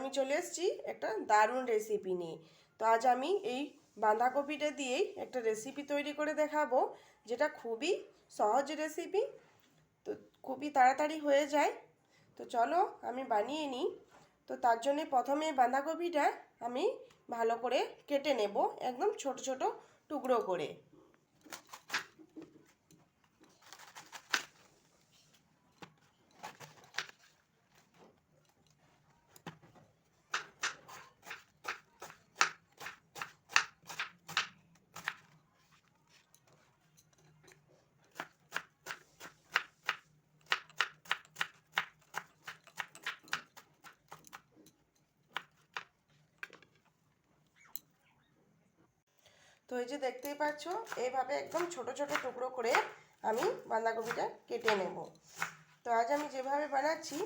আমি চলে এসেছি একটা দারুণ রেসিপি নিয়ে। তো আজ আমি এই বাঁধাকপিটা দিয়েই একটা রেসিপি তৈরি করে দেখাবো, যেটা খুবই সহজ রেসিপি তো খুবই তাড়াতাড়ি হয়ে যায়। তো চলো আমি বানিয়ে নিই। তো তার জন্যে প্রথমে বাঁধাকপিটা আমি ভালো করে কেটে নেব, একদম ছোট ছোট টুকরো করে। তো এই যে দেখতেই পাচ্ছ এইভাবে একদম ছোট ছোট টুকরো করে আমি বাঁধাকপিটা কেটে নেব। তো আজ আমি যেভাবে বানাচ্ছি,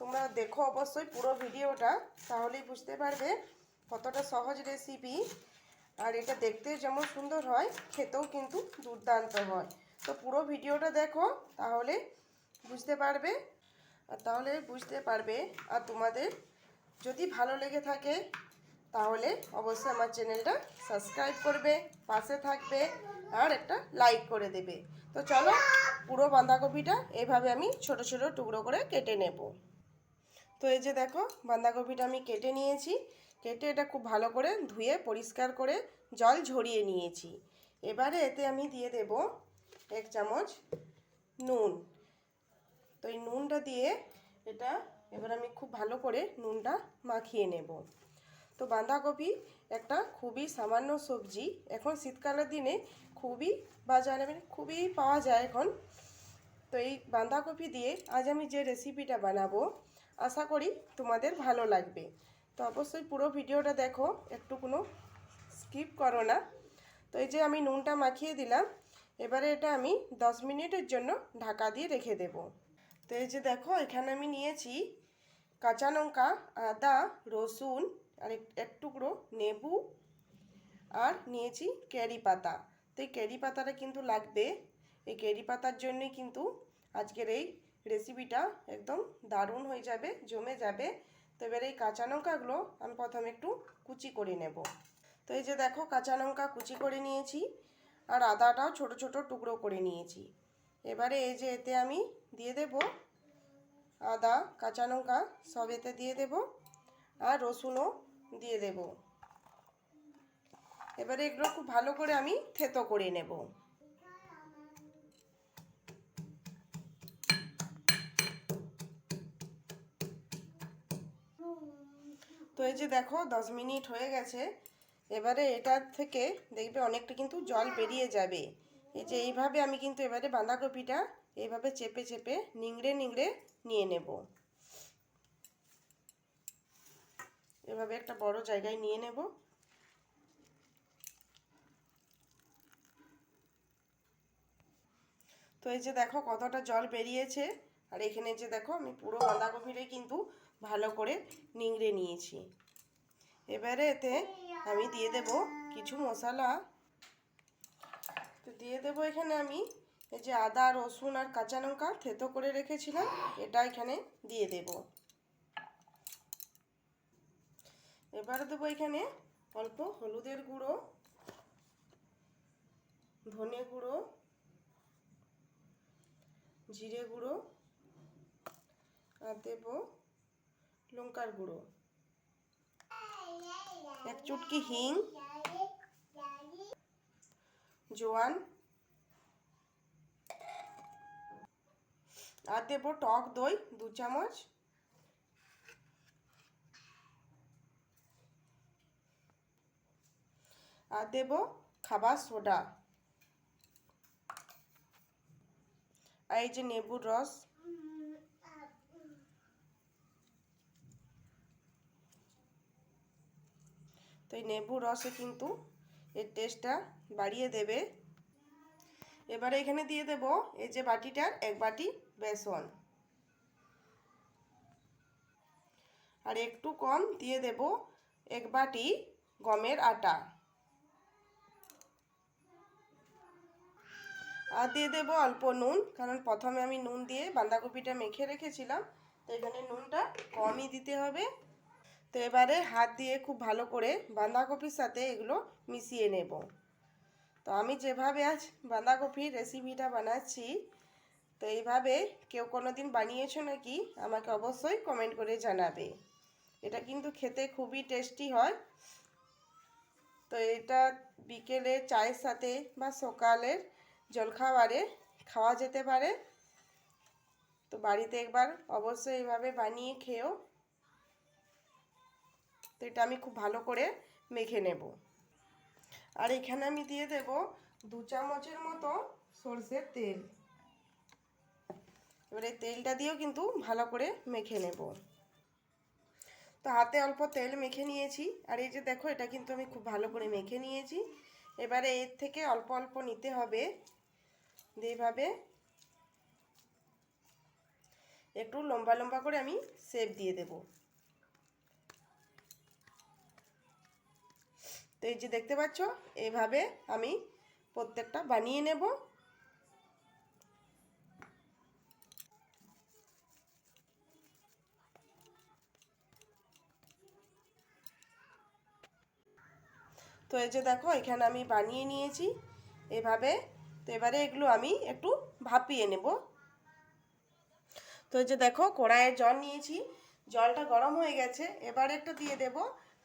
তোমরা দেখো অবশ্যই পুরো ভিডিওটা, তাহলেই বুঝতে পারবে কতটা সহজ রেসিপি আর এটা দেখতে যেমন সুন্দর হয়, খেতেও কিন্তু দুর্দান্ত হয়। তো পুরো ভিডিওটা দেখো, তাহলে বুঝতে পারবে আর তাহলে বুঝতে পারবে। আর তোমাদের যদি ভালো লেগে থাকে তাহলে অবশ্যই আমার চ্যানেলটা সাবস্ক্রাইব করবে, পাশে থাকবে আর একটা লাইক করে দেবে। তো চলো, পুরো বাঁধাকপিটা এইভাবে আমি ছোট ছোট টুকরো করে কেটে নেব। তো এই যে দেখো, বাঁধাকপিটা আমি কেটে নিয়েছি। কেটে এটা খুব ভালো করে ধুয়ে পরিষ্কার করে জল ঝরিয়ে নিয়েছি। এবারে এতে আমি দিয়ে দেব এক চামচ নুন। তো এই নুনটা দিয়ে এটা এবার আমি খুব ভালো করে নুনটা মাখিয়ে নেব। তো বাঁধাকপি একটা খুবই সামান্য সবজি। এখন শীতকালের দিনে খুবই বাজারে মানে খুবই পাওয়া যায় এখন। তো এই বাঁধাকপি দিয়ে আজ আমি যে রেসিপিটা বানাবো, আশা করি তোমাদের ভালো লাগবে। তো অবশ্যই পুরো ভিডিওটা দেখো একটু কোনো স্কিপ করো না। তো এই যে আমি নুনটা মাখিয়ে দিলাম, এবারে এটা আমি দশ মিনিটের জন্য ঢাকা দিয়ে রেখে দেব। তো এই যে দেখো, এখানে আমি নিয়েছি কাঁচা লঙ্কা, আদা, রসুন আর এক টুকরো নেবু আর নিয়েছি ক্যারি পাতা। তো এই ক্যারি পাতাটা কিন্তু লাগবে। এই ক্যারি পাতার জন্যই কিন্তু আজকের এই রেসিপিটা একদম দারুণ হয়ে যাবে, জমে যাবে। তো এবার এই কাঁচা লঙ্কাগুলো আমি প্রথমে একটু কুচি করে নেব। তো এই যে দেখো কাঁচা লঙ্কা কুচি করে নিয়েছি আর আদাটাও ছোট ছোট টুকরো করে নিয়েছি। এবারে এই যে এতে আমি দিয়ে দেব আদা, কাঁচা লঙ্কা সব এতে দিয়ে দেব। আর রসুনও দিয়ে দেব। এবারে এগুলো খুব ভালো করে আমি থেতো করে নেব। তো এই যে দেখো, দশ মিনিট হয়ে গেছে। এবারে এটার থেকে দেখবে অনেকটা কিন্তু জল বেরিয়ে যাবে। এই যে এইভাবে আমি কিন্তু এবারে বাঁধাকপিটা এইভাবে চেপে চেপে নিংড়ে নিংড়ে নিয়ে নেব। এভাবে একটা বড় জায়গায় নিয়ে নেব। তো এই যে দেখো কতটা জল বেরিয়েছে, আর এখানে যে দেখো আমি পুরো বাঁধাকপিটাই কিন্তু ভালো করে নিংড়ে নিয়েছি। এবারে এতে আমি দিয়ে দেব কিছু মশলা। তো দিয়ে দেব এখানে আমি এই যে আদা, রসুন আর কাঁচা লঙ্কা থেতো করে রেখেছিলাম, এটা এখানে দিয়ে দেব। এবারে দেবো এখানে অল্প হলুদের গুঁড়ো, ধনে গুঁড়ো, জিরে গুঁড়ো, আর দেব লঙ্কার গুঁড়ো। এক চুটকি হিং, জোয়ান, আর দেব টক দই দু চামচ। দেব খাবার সোডা। আর এই যে নেবুর রস। তো এই নেবুর রসে কিন্তু এর টেস্টটা বাড়িয়ে দেবে। এবারে এখানে দিয়ে দেব এই যে বাটিটার এক বাটি বেসন। আর একটু কম দিয়ে দেব এক বাটি গমের আটা। আর দিয়ে দেবো অল্প নুন, কারণ প্রথমে আমি নুন দিয়ে বাঁধাকপিটা মেখে রেখেছিলাম, তো এখানে নুনটা কমই দিতে হবে। তো এবারে হাত দিয়ে খুব ভালো করে বাঁধাকপির সাথে এগুলো মিশিয়ে নেব। তো আমি যেভাবে আজ বাঁধাকপির রেসিপিটা বানাচ্ছি, তো এইভাবে কেউ কোনো দিন বানিয়েছো নাকি, আমাকে অবশ্যই কমেন্ট করে জানাবে। এটা কিন্তু খেতে খুবই টেস্টি হয়। তো এটা বিকেলে চায়ের সাথে বা সকালের জলখাবারে খাওয়া যেতে পারে। তো বাড়িতে একবার অবশ্যই এইভাবে বানিয়ে খেও তো এটা আমি খুব ভালো করে মেখে নেব। আর এখানে আমি দিয়ে দেব দু চামচের মতো সর্ষের তেল। এবারে তেলটা দিয়েও কিন্তু ভালো করে মেখে নেব। তো হাতে অল্প তেল মেখে নিয়েছি। আর এই যে দেখো, এটা কিন্তু আমি খুব ভালো করে মেখে নিয়েছি। এবারে এর থেকে অল্প অল্প নিতে হবে। এইভাবে একটু লম্বা লম্বা করে আমি শেপ দিয়ে দেব। তো এই যে দেখতে পাচ্ছ, এইভাবে আমি প্রত্যেকটা বানিয়ে নেব। তো এই যে দেখো, এখানে আমি বানিয়ে নিয়েছি। এভাবে তো এবারে এগুলো আমি একটু ভাপিয়ে নেব। তো যে দেখো, কড়াইয়ে জল নিয়েছি, জলটা গরম হয়ে গেছে। এবার একটা দিয়ে দেব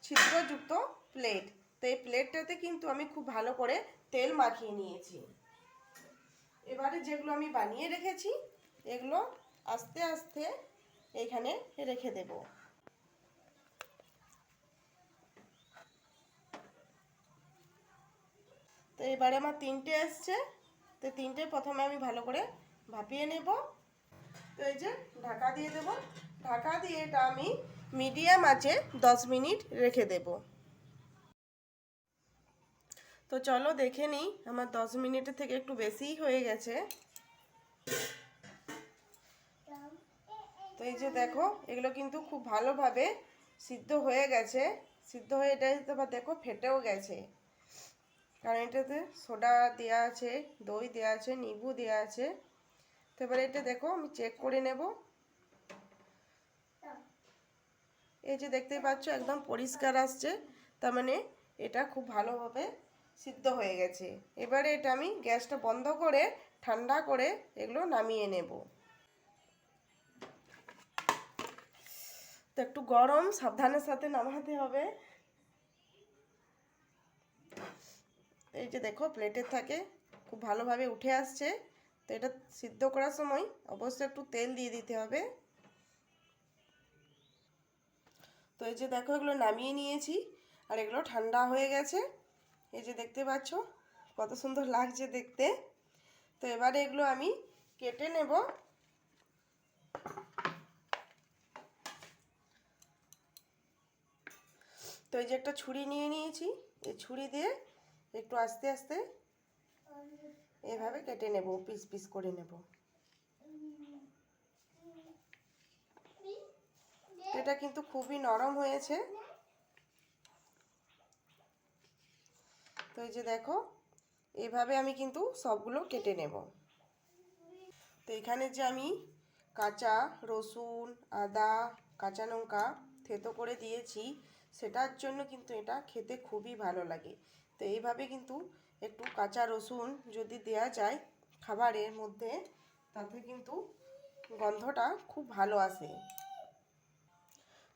ছিদ্রযুক্ত প্লেট তো এই প্লেটটাতে কিন্তু আমি খুব ভালো করে তেল মাখিয়ে নিয়েছি। এবারে যেগুলো আমি বানিয়ে রেখেছি, এগুলো আস্তে আস্তে এখানে রেখে দেবো। তো এবারে আমার তিনটে এসছে তো তিনটে প্রথমে আমি ভালো করে ভাপিয়ে নেব। তো এই যে ঢাকা দিয়ে দেব। ঢাকা দিয়ে এটা আমি মিডিয়াম আছে দশ মিনিট রেখে দেব। তো চলো দেখে নিই, আমার দশ মিনিটের থেকে একটু বেশিই হয়ে গেছে। তো এই যে দেখো, এগুলো কিন্তু খুব ভালোভাবে সিদ্ধ হয়ে গেছে। সিদ্ধ হয়ে এটা দেখো, ফেটেও গেছে। কারণ এটাতে সোডা দেওয়া আছে, দই দেওয়া আছে নিবু দেওয়া আছে। তো এবারে এটা দেখো, আমি চেক করে নেব। এই যে দেখতে পাচ্ছ, একদম পরিষ্কার আসছে। তার মানে এটা খুব ভালোভাবে সিদ্ধ হয়ে গেছে। এবারে এটা আমি গ্যাসটা বন্ধ করে, ঠান্ডা করে এগুলো নামিয়ে নেব। তো একটু গরম, সাবধানের সাথে নামাতে হবে। এই যে দেখো প্লেটের থাকে, খুব ভালোভাবে উঠে আসছে। তো এটা সিদ্ধ করার সময় অবশ্যই একটু তেল দিয়ে দিতে হবে। তো এই যে দেখো, এগুলো নামিয়ে নিয়েছি, আর এগুলো ঠান্ডা হয়ে গেছে। এই যে দেখতে পাচ্ছ, কত সুন্দর লাগছে দেখতে। তো এবারে এগুলো আমি কেটে নেব। তো এই যে একটা ছুরি নিয়ে নিয়েছি, এই ছুরি দিয়ে একটু আস্তে আস্তে এভাবে কেটে নেব, পিস পিস করে নেব। এটা কিন্তু খুবই নরম হয়েছে। তো এই যে দেখো, এভাবে আমি কিন্তু সবগুলো কেটে নেব। তো এখানে যে আমি কাঁচা রসুন, আদা, কাঁচা লঙ্কা থেতো করে দিয়েছি, সেটার জন্য কিন্তু এটা খেতে খুবই ভালো লাগে। তো এইভাবে কিন্তু একটু কাঁচা রসুন যদি দেয়া যায় খাবারের মধ্যে, তাতে কিন্তু গন্ধটা খুব ভালো আসে।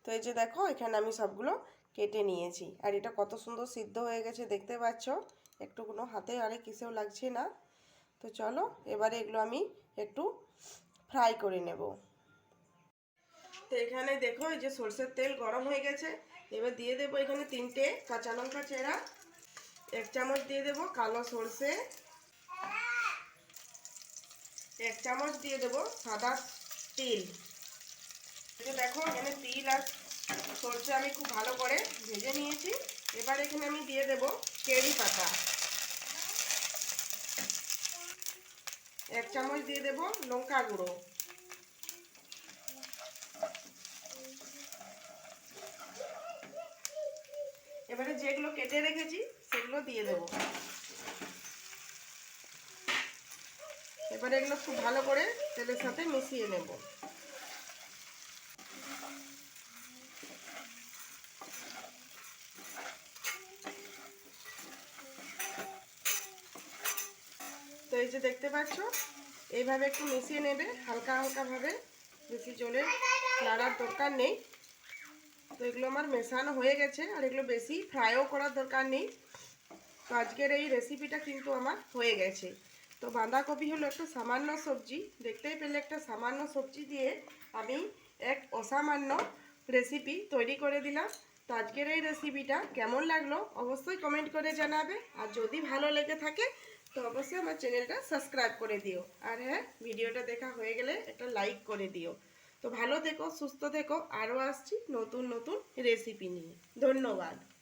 তো এই যে দেখো, এখানে আমি সবগুলো কেটে নিয়েছি। আর এটা কত সুন্দর সিদ্ধ হয়ে গেছে, দেখতে পাচ্ছ? একটু কোনো হাতে, আরে কিসেও লাগছে না। তো চলো, এবারে এগুলো আমি একটু ফ্রাই করে নেব। তো এখানে দেখো, এই যে সর্ষের তেল গরম হয়ে গেছে। এবার দিয়ে দেবো এখানে তিনটে কাঁচা লঙ্কা চেরা এক চামচ দিয়ে দেবো কালো সর্ষে। এক চামচ দিয়ে দেবো সাদা তিল। দেখো, এখানে তিল আর সর্ষে আমি খুব ভালো করে ভেজে নিয়েছি। এবার এখানে আমি দিয়ে দেব কেরি পাতা। এক চামচ দিয়ে দেব লঙ্কা গুঁড়ো। এবারে যেগুলো কেটে রেখেছি সেগুলো দিয়ে দেব। এবারে এগুলো খুব ভালো করে তেলের সাথে মিশিয়ে নেব। তো এই যে দেখতে পাচ্ছ, এইভাবে একটু মিশিয়ে নেবে, হালকা হালকাভাবে বেশি জলে নাড়ার দরকার নেই। তো এগুলো আমার মেশানো হয়ে গেছে, আর এগুলো বেশি ফ্রাইও করার দরকার নেই। তো আজকের এই রেসিপিটা কিন্তু আমার হয়ে গেছে। তো বাঁধাকপি হলো একটা সামান্য সবজি। দেখতেই পেলে একটা সামান্য সবজি দিয়ে আমি এক অসামান্য রেসিপি তৈরি করে দিলাম। তো আজকের এই রেসিপিটা কেমন লাগল অবশ্যই কমেন্ট করে জানাবে। আর যদি ভালো লেগে থাকে, তো অবশ্যই আমার চ্যানেলটা সাবস্ক্রাইব করে দিও। আর হ্যাঁ ভিডিওটা দেখা হয়ে গেলে একটা লাইক করে দিও। তো ভালো থেকো, সুস্থ থেকো। আরও আসছি নতুন নতুন রেসিপি নিয়ে। ধন্যবাদ।